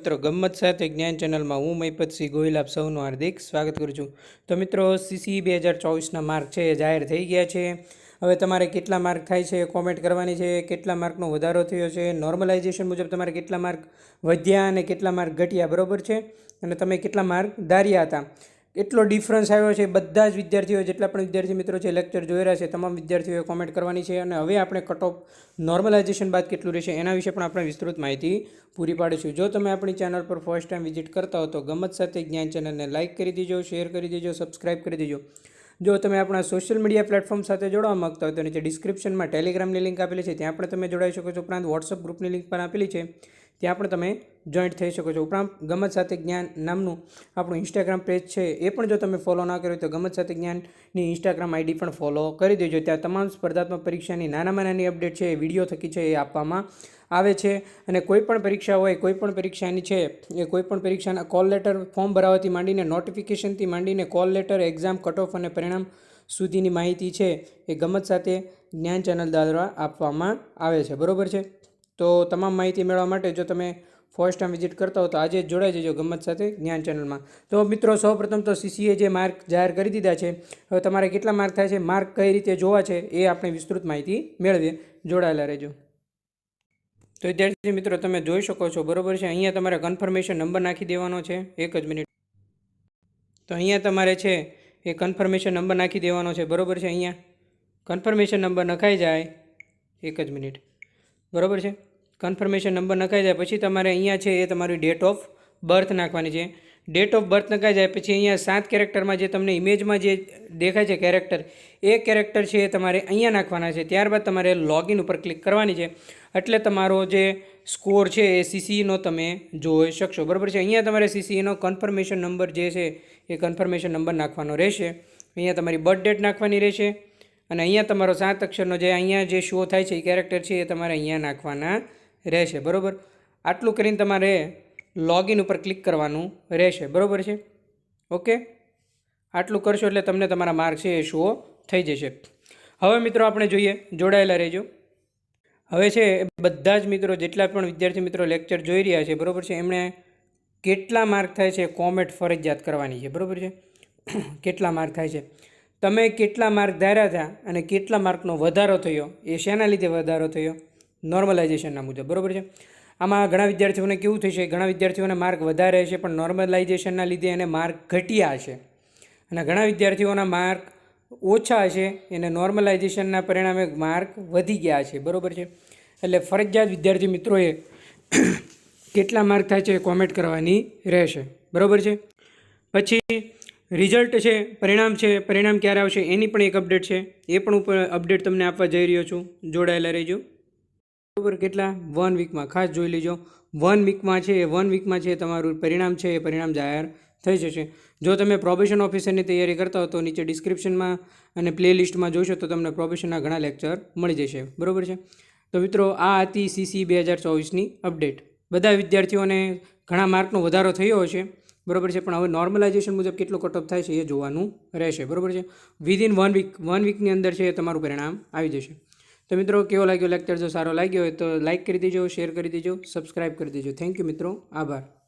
મિત્રો, ગમ્મત સાથે જ્ઞાન ચેનલમાં હું મહિપતસિંહ ગોહિલ આપ સૌનું હાર્દિક સ્વાગત કરું છું. તો મિત્રો સીસી બે હજાર ચોવીસના માર્ક છે એ જાહેર થઈ ગયા છે. હવે તમારે કેટલા માર્ક થાય છે કોમેન્ટ કરવાની છે. કેટલા માર્કનો વધારો થયો છે, નોર્મલાઇઝેશન મુજબ તમારે કેટલા માર્ક વધ્યા અને કેટલા માર્ક ઘટ્યા, બરોબર છે? અને તમે કેટલા માર્ક ધાર્યા હતા? એટલો ડિફરન્સ આવ્યો છે, બધા જ વિદ્યાર્થીઓ, જેટલા પણ વિદ્યાર્થી મિત્રો છે લેક્ચર જોઈ રહ્યા છે, તમામ વિદ્યાર્થીઓએ કોમેન્ટ કરવાની છે અને હવે આપણે કટ ઓફ નોર્મલાઇઝેશન બાદ કેટલું રહેશે એના વિશે પણ આપણે વિસ્તૃત માહિતી પૂરી પાડીશું. જો તમે આપણી ચેનલ પર ફર્સ્ટ ટાઈમ વિઝિટ કરતા હો, તો ગમત સાથે જ્ઞાન ચેનલને લાઇક કરી દેજો શેર કરી દેજો સબસ્ક્રાઇબ કરી દેજો. જો તમે આપણા સોશિયલ મીડિયા પ્લેટફોર્મ સાથે જોડવા માંગતા હોય તો નીચે ડિસ્ક્રિપ્શનમાં ટેલિગ્રામની લિંક આપેલી છે, ત્યાં પણ તમે જોડાઈ શકો છો. ઉપરાંત વોટ્સઅપ ગ્રુપની લિંક પણ આપેલી છે, ત્યાં પણ તમે જોઈન્ટ થઈ શકો છો. ઉપરાંત ગમત સાથે જ્ઞાન નામનું આપણું ઇન્સ્ટાગ્રામ પેજ છે, એ પણ જો તમે ફોલો ના કર્યું તો ગમત સાથે જ્ઞાનની ઇન્સ્ટાગ્રામ આઈડી પણ ફોલો કરી દેજો. ત્યાં તમામ સ્પર્ધાત્મક પરીક્ષાની નાનામાં નાની અપડેટ છે, એ વીડિયો થકી છે, એ આપવામાં આવે છે. અને કોઈ પણ પરીક્ષા હોય, કોઈ પણ પરીક્ષાની છે, એ કોઈ પણ પરીક્ષાના કોલ લેટર ફોર્મ ભરાવાથી માંડીને નોટિફિકેશનથી માંડીને કોલ લેટર એક્ઝામ કટ અને પરિણામ સુધીની માહિતી છે, એ ગમત સાથે જ્ઞાન ચેનલ દ્વારા આપવામાં આવે છે. બરાબર છે? તો તમામ માહિતી મેળવવા માટે જો તમે ફર્સ્ટ ટાઈમ વિઝિટ કરતા હો તો આજે જોડાઈ જજો ગમત સાથે જ્ઞાન ચેનલમાં. તો મિત્રો, સૌપ્રથમ તો સીસીએ જે માર્ક જાહેર કરી દીધા છે, હવે તમારે કેટલા માર્ક થાય છે, માર્ક કઈ રીતે જોવા છે એ આપણે વિસ્તૃત માહિતી મેળવીએ. જોડાયેલા રહેજો. તો વિદ્યાર્થી મિત્રો, તમે જોઈ શકો છો, બરોબર છે? અહીંયા તમારે કન્ફર્મેશન નંબર નાખી દેવાનો છે, એક જ મિનિટ. તો અહીંયા તમારે છે, એ કન્ફર્મેશન નંબર નાખી દેવાનો છે, બરોબર છે? અહીંયા કન્ફર્મેશન નંબર નખાઈ જાય, એક જ મિનિટ. બરોબર છે? કન્ફર્મેશન નંબર નખાઈ જાય પછી તમારે અહીંયા છે એ તમારી ડેટ ઓફ બર્થ નાખવાની છે. ડેટ ઓફ બર્થ નખાઈ જાય પછી અહીંયા સાત કેરેક્ટરમાં જે તમને ઇમેજમાં જે દેખાય છે કેરેક્ટર એ કેરેક્ટર છે એ તમારે અહીંયા નાખવાના છે. ત્યારબાદ તમારે લોગિન ઉપર ક્લિક કરવાની છે. એટલે તમારો જે સ્કોર છે એ સીસીનો તમે જોઈ શકશો. બરાબર છે? અહીંયા તમારે સીસીનો કન્ફર્મેશન નંબર જે છે એ કન્ફર્મેશન નંબર નાખવાનો રહેશે. અહીંયા તમારી બર્થ ડેટ નાખવાની રહેશે. અને અહીંયા તમારો સાત અક્ષરનો જે અહીંયા જે શો થાય છે એ કેરેક્ટર છે એ તમારે અહીંયા નાખવાના રહેશે, બરાબર? આટલું કરીને તમારે લોગિન ઉપર ક્લિક કરવાનું રહેશે, બરાબર છે? ઓકે આટલું કરશો એટલે તમને તમારા માર્ક છે એ શો થઈ જશે. હવે મિત્રો આપણે જોઈએ, જોડાયેલા રહેજો. હવે છે બધા જ મિત્રો, જેટલા પણ વિદ્યાર્થી મિત્રો લેક્ચર જોઈ રહ્યા છે, બરાબર છે, એમણે કેટલા માર્ક થાય છે કોમેન્ટ ફરજિયાત કરવાની છે, બરાબર છે? કેટલા માર્ક થાય છે? તમે કેટલા માર્ક ધાર્યા હતા અને કેટલા માર્કનો વધારો થયો? એ શેના લીધે વધારો થયો? નોર્મલાઇઝેશનના મુજબ, બરાબર છે? આમાં ઘણા વિદ્યાર્થીઓને કેવું થશે? ઘણા વિદ્યાર્થીઓને માર્ક વધારે હશે, પણ નોર્મલાઇઝેશનના લીધે એને માર્ક ઘટ્યા હશે. અને ઘણા વિદ્યાર્થીઓના માર્ક ઓછા હશે, એને નોર્મલાઇઝેશનના પરિણામે માર્ક વધી ગયા છે, બરાબર છે? એટલે ફરજિયાત વિદ્યાર્થી મિત્રોએ કેટલા માર્ક થાય છે એ કોમેન્ટ કરવાની રહેશે, બરાબર છે? પછી રિઝલ્ટ છે, પરિણામ છે, પરિણામ ક્યારે આવશે એની પણ એક અપડેટ છે. એ પણ ઉપર અપડેટ તમને આપવા જઈ રહ્યો છું. જોડાયેલા રહેજો. બરાબર કેટલા? વન વીકમાં. ખાસ જોઈ લેજો. વન વીકમાં છે, એ વન વીકમાં છે, તમારું પરિણામ છે, એ પરિણામ જાહેર થઈ જશે. જો તમે પ્રોબેશન ઓફિસરની તૈયારી કરતા હો, તો નીચે ડિસ્ક્રિપ્શનમાં અને પ્લે લિસ્ટમાં જોશો, તો તમને પ્રોબેશનના ઘણા લેક્ચર મળી જશે. બરાબર છે? તો મિત્રો, આ હતી સીસી બે હજાર ચોવીસની અપડેટ બધા વિદ્યાર્થીઓને ઘણા માર્કનો વધારો થયો હશે. બરાબર છે? પણ હવે નોર્મલાઇઝેશન મુજબ કેટલો કટઅપ થાય છે, એ જોવાનું રહેશે. બરાબર છે? વિધિન વન વીક વન વીકની અંદર છે તમારું પરિણામ આવી જશે. તો મિત્રો, કેવો લાગ્યો લેક્ચર જો સારો લાગ્યો હોય તો લાઇક કરી દેજો શેર કરી દેજો સબસ્ક્રાઈબ કરી દેજો. થેન્ક યુ મિત્રો. આભાર.